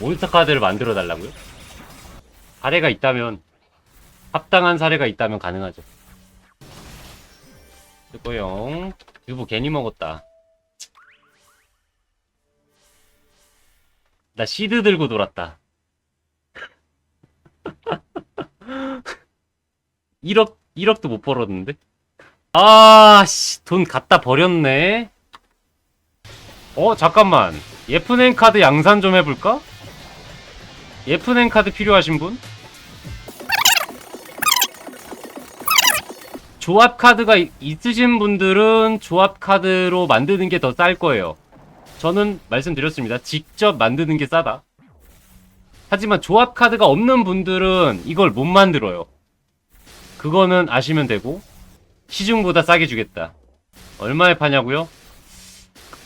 몬스터 카드를 만들어 달라고요? 사례가 있다면 합당한 사례가 있다면 가능하죠. 그거용 듀브 괜히 먹었다. 나 시드 들고 놀았다. 1억 1억도 못 벌었는데. 아, 씨, 돈 갖다 버렸네. 어, 잠깐만. 예프넨 카드 양산 좀 해볼까? 예프넨 카드 필요하신 분? 조합 카드가 이- 있으신 분들은 조합 카드로 만드는 게 더 쌀 거예요. 저는 말씀드렸습니다. 직접 만드는 게 싸다. 하지만 조합 카드가 없는 분들은 이걸 못 만들어요. 그거는 아시면 되고 시중보다 싸게 주겠다. 얼마에 파냐고요?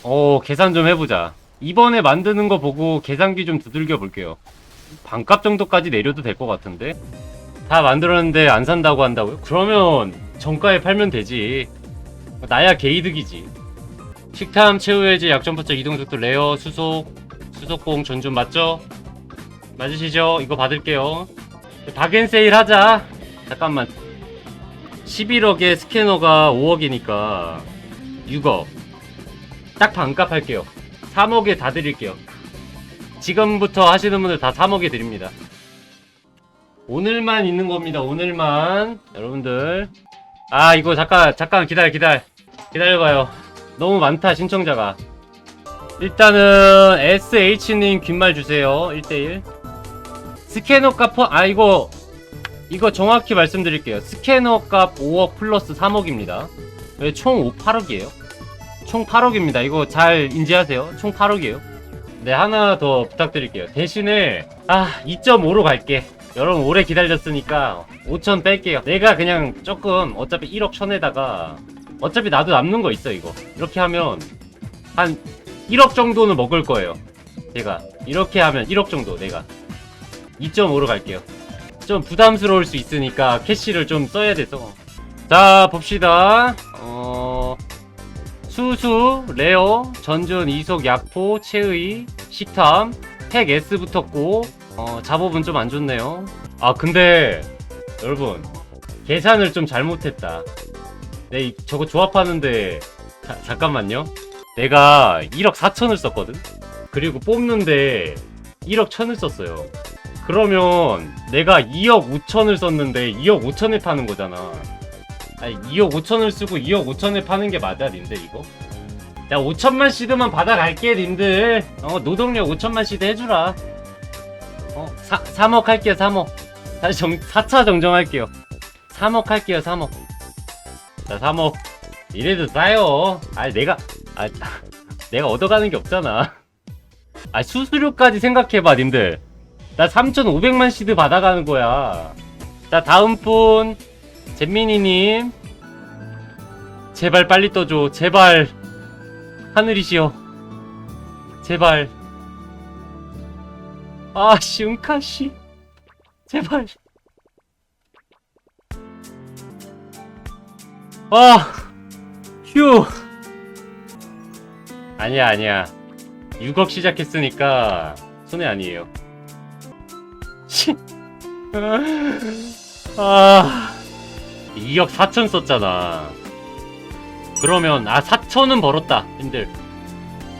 어, 계산 좀 해보자. 이번에 만드는 거 보고 계산기 좀 두들겨 볼게요. 반값 정도까지 내려도 될 것 같은데? 다 만들었는데 안 산다고 한다고요? 그러면 정가에 팔면 되지. 나야 개이득이지. 식탐, 최후해제, 약점포차, 이동속도, 레어, 수속, 수속공, 전준 맞죠? 맞으시죠? 이거 받을게요. 박앤 세일 하자. 잠깐만. 11억에 스캐너가 5억이니까 6억. 딱 반값 할게요. 3억에 다 드릴게요. 지금부터 하시는 분들 다 3억에 드립니다. 오늘만 있는 겁니다. 오늘만. 여러분들. 아, 이거 잠깐, 잠깐 기다려, 기다려. 기다려봐요. 너무 많다, 신청자가. 일단은, SH님 귓말 주세요. 1대1. 스캐너 값, 포- 아, 이거, 이거 정확히 말씀드릴게요. 스캐너 값 5억 플러스 3억입니다. 총 5, 8억이에요. 총 8억입니다. 이거 잘 인지하세요. 총 8억이에요. 네, 하나 더 부탁드릴게요. 대신에, 아, 2.5로 갈게. 여러분, 오래 기다렸으니까 5천 뺄게요. 내가 그냥 조금, 어차피 1억 천에다가, 어차피 나도 남는 거 있어, 이거. 이렇게 하면, 한 1억 정도는 먹을 거예요. 제가. 이렇게 하면 1억 정도, 내가. 2.5로 갈게요. 좀 부담스러울 수 있으니까 캐시를 좀 써야 돼서. 자, 봅시다. 어, 수수, 레어, 전준, 이속, 약포, 체의, 식탐, 핵 S 붙었고, 어, 작업은 좀 안 좋네요. 아, 근데, 여러분, 계산을 좀 잘못했다. 내 이- 저거 조합하는데, 자, 잠깐만요. 내가 1억 4천을 썼거든? 그리고 뽑는데 1억 1천을 썼어요. 그러면 내가 2억 5천을 썼는데 2억 5천에 파는 거잖아. 아니 2억 5천을 쓰고 2억 5천에 파는 게 맞아 님들 이거? 야 5천만 시드만 받아갈게 님들. 어 노동력 5천만 시드 해주라. 어 4, 3억 할게요 3억. 다시 정, 4차 정정할게요. 3억 할게요 3억. 자 3억. 이래도 싸요. 아 내가 아 내가 얻어가는 게 없잖아. 아 수수료까지 생각해봐 님들. 나 3,500만 시드 받아가는 거야. 자, 다음 분. 잼민이님. 제발 빨리 떠줘. 제발. 하늘이시여. 제발. 아, 씨, 은카씨. 제발. 아, 휴. 아니야, 아니야. 6억 시작했으니까 손해 아니에요. 씨. 아. 2억 4천 썼잖아. 그러면, 아, 4천은 벌었다, 님들.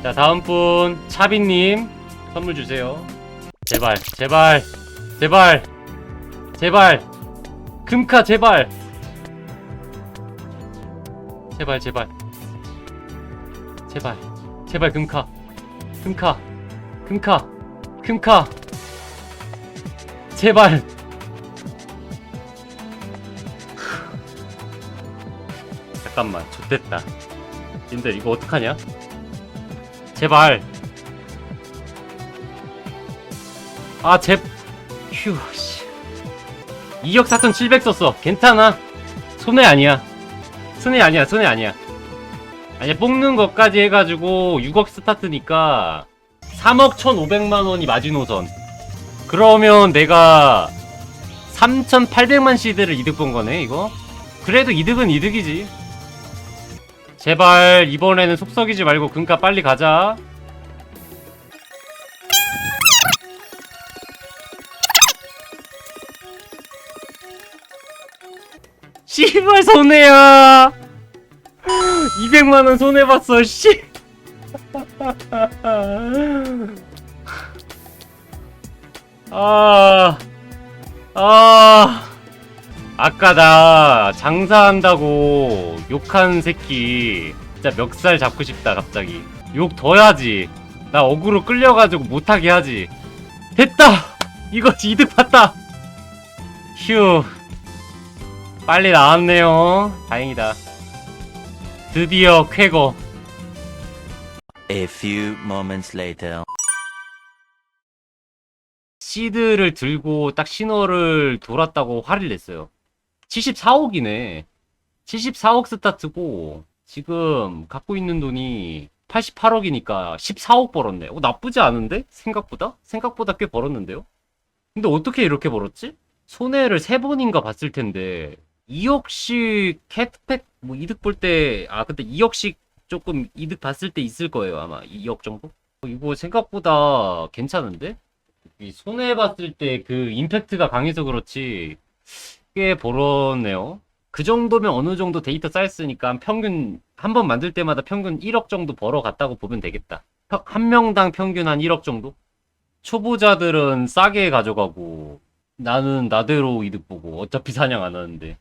자, 다음 분, 차비님, 선물 주세요. 제발, 제발, 제발, 제발, 금카, 제발. 제발, 제발. 제발, 제발, 금카. 금카, 금카, 금카. 제발. 잠깐만, 좋됐다. 님들 이거 어떡하냐? 제발. 아, 제 휴 씨. 2억 4,700 썼어. 괜찮아. 손해 아니야. 손해 아니야. 손해 아니야. 아니 뽑는 것까지 해가지고 6억 스타트니까 3억 1,500만 원이 마지노선. 그러면 내가 3,800만 시드를 이득 본 거네, 이거? 그래도 이득은 이득이지. 제발 이번에는 속썩이지 말고 금값 빨리 가자. 씨발 손해야. 200만원 손해봤어 씨. 아... 아... 아까 나 장사한다고 욕한 새끼 진짜 멱살 잡고 싶다 갑자기. 욕 더 해야지. 나 어그로 끌려가지고 못하게 하지. 됐다! 이거 이득 봤다! 휴. 빨리 나왔네요. 다행이다. 드디어 쾌거. A few moments later. 시드를 들고 딱 신호를 돌았다고 화를 냈어요. 74억이네. 74억 스타트고 지금 갖고 있는 돈이 88억이니까 14억 벌었네. 어, 나쁘지 않은데? 생각보다? 생각보다 꽤 벌었는데요? 근데 어떻게 이렇게 벌었지? 손해를 세 번인가 봤을 텐데 2억씩 캐트팩 뭐 이득 볼 때 아 근데 2억씩 조금 이득 봤을 때 있을 거예요 아마 2억 정도? 어, 이거 생각보다 괜찮은데? 이 손해 봤을 때 그 임팩트가 강해서 그렇지 꽤 벌었네요. 그 정도면 어느 정도 데이터 쌓였으니까 평균 한 번 만들 때마다 평균 1억 정도 벌어갔다고 보면 되겠다. 평- 한 명당 평균 한 1억 정도? 초보자들은 싸게 가져가고 나는 나대로 이득 보고 어차피 사냥 안 하는데